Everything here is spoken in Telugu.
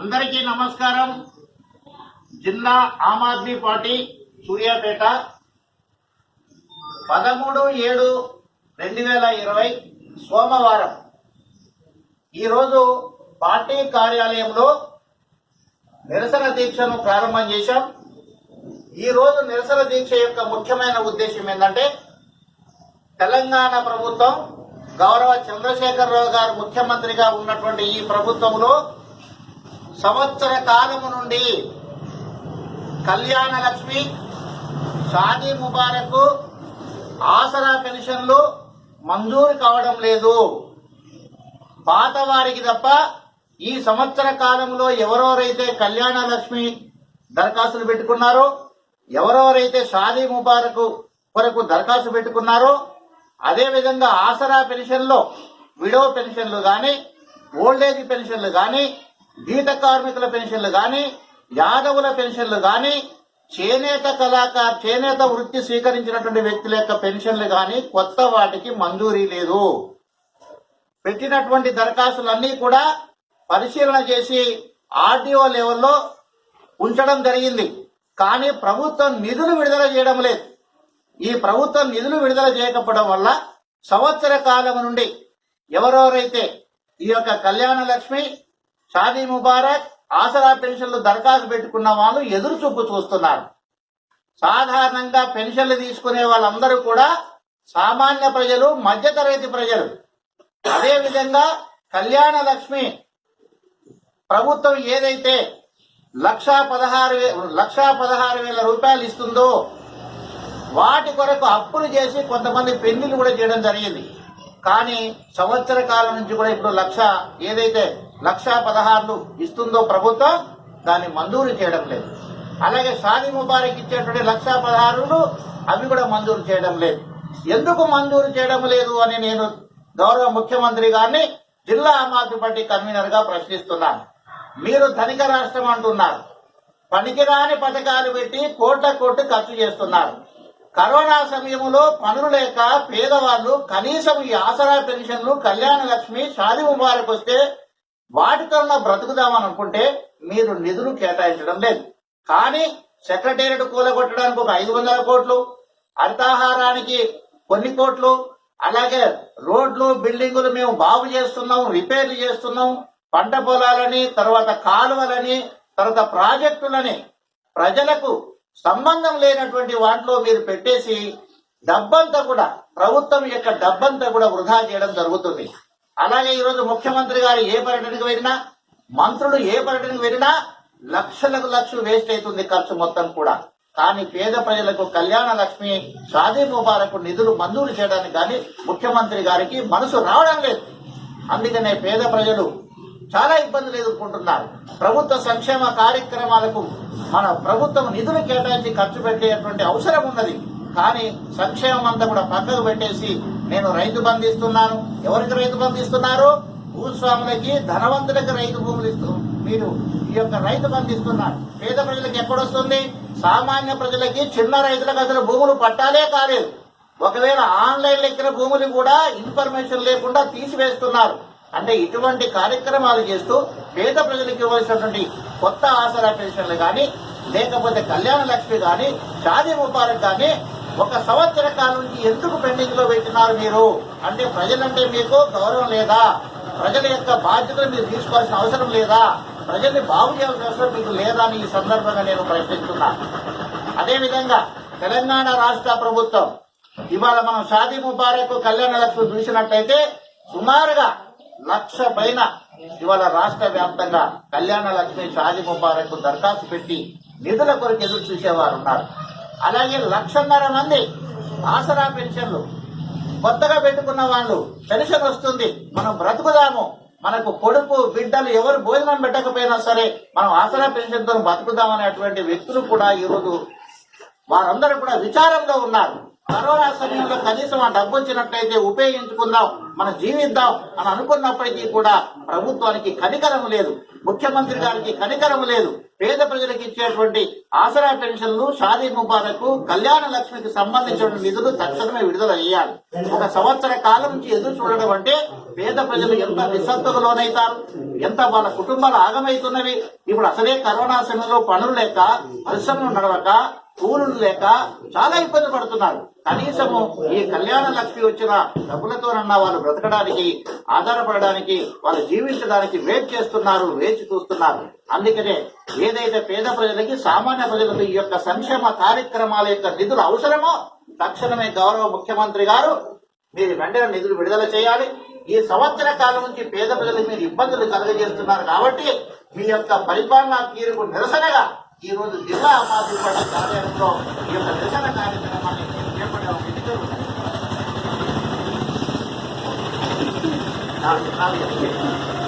అందరికీ నమస్కారం. జిల్లా ఆమ్ ఆద్మీ పార్టీ సూర్యాపేట. పదమూడు ఏడు రెండు వేల ఇరవై సోమవారం. ఈరోజు పార్టీ కార్యాలయంలో నిరసన దీక్షను ప్రారంభం చేశాం. ఈరోజు నిరసన దీక్ష యొక్క ముఖ్యమైన ఉద్దేశం ఏంటంటే తెలంగాణ ప్రభుత్వం గౌరవ చంద్రశేఖరరావు గారు ముఖ్యమంత్రిగా ఉన్నటువంటి ఈ ప్రభుత్వంలో సంవత్సర కాలము నుండి కళ్యాణ లక్ష్మి షాదీ ముబారకు ఆసరా పెన్షన్లు మంజూరు కావడం లేదు. పాత వారికి తప్ప ఈ సంవత్సర కాలంలో ఎవరెవరైతే కళ్యాణ లక్ష్మి దరఖాస్తులు పెట్టుకున్నారో ఎవరెవరైతే షాదీ ముబారకు కొరకు దరఖాస్తు పెట్టుకున్నారో అదేవిధంగా ఆసరా పెన్షన్లో విడో పెన్షన్లు కానీ ఓల్డేజ్ పెన్షన్లు కానీ గీత కార్మికుల పెన్షన్లు కానీ యాదవుల పెన్షన్లు కానీ చేనేత కళాకారు చేనేత వృత్తి స్వీకరించినటువంటి వ్యక్తుల యొక్క పెన్షన్లు కానీ కొత్త వాటికి మంజూరీ లేదు. పెట్టినటువంటి దరఖాస్తులన్నీ కూడా పరిశీలన చేసి ఆర్డీఓ లెవెల్లో ఉంచడం జరిగింది. కానీ ప్రభుత్వం నిధులు విడుదల చేయడం లేదు. ఈ ప్రభుత్వం నిధులు విడుదల చేయకపోవడం వల్ల సంవత్సర కాలం నుండి ఎవరెవరైతే ఈ యొక్క కళ్యాణ లక్ష్మి షాదీ ముబారక్ ఆసరా పెన్షన్లు దరఖాస్తు పెట్టుకున్న వాళ్ళు ఎదురు చూపు చూస్తున్నారు. సాధారణంగా పెన్షన్లు తీసుకునే వాళ్ళందరూ కూడా సామాన్య ప్రజలు మధ్యతరగతి ప్రజలు. అదేవిధంగా కళ్యాణ లక్ష్మి ప్రభుత్వం ఏదైతే లక్షా పదహారు లక్షా పదహారు వేల రూపాయలు ఇస్తుందో వాటి కొరకు అప్పులు చేసి కొంతమంది పెళ్ళిళ్ళు కూడా చేయడం జరిగింది. కానీ సంవత్సర కాలం నుంచి కూడా ఇప్పుడు లక్ష ఏదైతే లక్షా పదహారులు ఇస్తుందో ప్రభుత్వం దాన్ని మంజూరు చేయడం లేదు. అలాగే సాది ముబారక్ ఇచ్చేటువంటి లక్షా పదహారులు అవి కూడా మంజూరు చేయడం లేదు. ఎందుకు మంజూరు చేయడం లేదు అని నేను గౌరవ ముఖ్యమంత్రి గారిని జిల్లా ఆమ్ ఆద్మీ పార్టీ కన్వీనర్గా ప్రశ్నిస్తున్నాను. మీరు ధనిక రాష్ట్రం అంటున్నారు. పనికిరాని పథకాలు పెట్టి కోట్ల కోట్లు ఖర్చు చేస్తున్నారు. కరోనా సమయంలో పనులు లేక పేదవాళ్ళు కనీసం ఈ ఆసరా పెన్షన్లు కళ్యాణ లక్ష్మి షాది ముబారక్ వస్తే వాటితో బ్రతుకుదామని అనుకుంటే మీరు నిధులు కేటాయించడం లేదు. కానీ సెక్రటేరియట్ కూలగొట్టడానికి ఒక ఐదు వందల కోట్లు అర్థాహారానికి కొన్ని కోట్లు అలాగే రోడ్లు బిల్డింగులు మేము బాగు చేస్తున్నాం రిపేర్లు చేస్తున్నాం పంట పొలాలని తర్వాత కాలువలని తర్వాత ప్రాజెక్టులని ప్రజలకు సంబంధం లేనటువంటి వాటిలో మీరు పెట్టేసి డబ్బంతా కూడా ప్రభుత్వం యొక్క డబ్బంతా కూడా వృధా చేయడం జరుగుతుంది. అలాగే ఈరోజు ముఖ్యమంత్రి గారు ఏ పర్యటనకు వెళ్ళినా మంత్రులు ఏ పర్యటనకు వెళ్ళినా లక్షలకు లక్షలు వేస్ట్ అవుతుంది ఖర్చు మొత్తం కూడా. కానీ పేద ప్రజలకు కళ్యాణ లక్ష్మి షాదీ ముబారక్ నిధులు మంజూరు చేయడానికి కానీ ముఖ్యమంత్రి గారికి మనసు రావడం లేదు. అందుకనే పేద ప్రజలు చాలా ఇబ్బందులు ఎదుర్కొంటున్నారు. ప్రభుత్వ సంక్షేమ కార్యక్రమాలకు మన ప్రభుత్వం నిధులు కేటాయించి ఖర్చు పెట్టేటువంటి అవసరం ఉన్నది. కానీ సంక్షేమం అంతా కూడా పక్కకు పెట్టేసి నేను రైతు బంధు ఇస్తున్నాను ఎవరికి రైతు బంధు ఇస్తున్నారు భూస్వాములకి ధనవంతులకి రైతు భూములు ఇస్తూ మీరు ఈ యొక్క రైతు బంధు ఇస్తున్నారు పేద ప్రజలకు ఎక్కడొస్తుంది సామాన్య ప్రజలకి చిన్న రైతులకు అసలు భూములు పట్టాలే కాలేదు. ఒకవేళ ఆన్లైన్ లెక్కిన భూములు కూడా ఇన్ఫర్మేషన్ లేకుండా తీసివేస్తున్నారు. అంటే ఇటువంటి కార్యక్రమాలు చేస్తూ పేద ప్రజలకు ఇవ్వాల్సినటువంటి కొత్త ఆసరా పెన్షన్లు కానీ లేకపోతే కళ్యాణ లక్ష్మి కానీ షాదీ ముబారక్ కానీ ఒక సంవత్సర కాలం నుంచి ఎందుకు పెండింగ్లో పెట్టినారు మీరు? అంటే ప్రజలంటే మీకు గౌరవం లేదా? ప్రజల యొక్క బాధ్యతలు మీరు తీసుకోవాల్సిన అవసరం లేదా? ప్రజల్ని బాగు చేయాల్సిన అవసరం మీకు లేదా అని ఈ సందర్భంగా నేను ప్రశ్నిస్తున్నా. అదేవిధంగా తెలంగాణ రాష్ట్ర ప్రభుత్వం ఇవాళ మనం షాదీ ముబారక్ కళ్యాణ లక్ష్మి చూసినట్టయితే సుమారుగా లక్ష పైన ఇవాళ రాష్ట్ర వ్యాప్తంగా కళ్యాణ లక్ష్మి షాజీ ముబారక్ దరఖాస్తు పెట్టి నిధుల కొరకు ఎదురు చూసేవారు ఉన్నారు. అలాగే లక్షన్నర మంది ఆసరా పెన్షన్లు కొత్తగా పెట్టుకున్న వాళ్ళు పెన్షన్ వస్తుంది మనం బ్రతుకుదాము మనకు కొడుకు బిడ్డలు ఎవరు భోజనం పెట్టకపోయినా సరే మనం ఆసరా పెన్షన్తో బతుకుదాం అనేటువంటి వ్యక్తులు కూడా ఈరోజు వారందరూ కూడా విచారంలో ఉన్నారు. కరోనా సమయంలో కనీసం ఆ డబ్బు వచ్చినట్టయితే ఉపయోగించుకుందాం మనం జీవిద్దాం అని అనుకున్నప్పటికీ కూడా ప్రభుత్వానికి కనికరం లేదు. ముఖ్యమంత్రి గారికి కనికరం లేదు. పేద ప్రజలకు ఇచ్చేటువంటి ఆసరా పెన్షన్లు షాదీ ముబారకు కళ్యాణ లక్ష్మికి సంబంధించిన నిధులు తక్షణమే విడుదల చేయాలి. ఒక సంవత్సర కాలం నుంచి ఎదురు చూడడం అంటే పేద ప్రజలు ఎంత నిస్సత్తుకు లోనైతారు ఎంత వాళ్ళ కుటుంబాలు ఆగమైతున్నవి? ఇప్పుడు అసలే కరోనా సమయంలో పనులు లేక పరిశ్రమలు నడవక స్కూలు లేక చాలా ఇబ్బంది పడుతున్నారు. కనీసము ఈ కళ్యాణ లక్ష్మి వచ్చిన డబ్బులతోనన్నా వాళ్ళు బ్రతకడానికి ఆధారపడడానికి వాళ్ళు జీవించడానికి వెయిట్ చేస్తున్నారు వేచి చూస్తున్నారు. అందుకనే ఏదైతే పేద ప్రజలకి సామాన్య ప్రజలకు ఈ యొక్క సంక్షేమ కార్యక్రమాల యొక్క నిధులు అవసరమో తక్షణమే గౌరవ ముఖ్యమంత్రి గారు మీరు వెంటనే నిధులు విడుదల చేయాలి. ఈ సంవత్సర కాలం నుంచి పేద ప్రజలకు మీరు ఇబ్బందులు కలగజేస్తున్నారు కాబట్టి మీ యొక్క పరిపాలనా తీరుకు నిరసనగా ఈరోజు జిల్లా అమ్మాజీ పార్టీ కార్యాలయంలో ఈ యొక్క నిరసన కార్యక్రమాన్ని చేపట్టడం జరుగుతుంది. నాకు- నాకు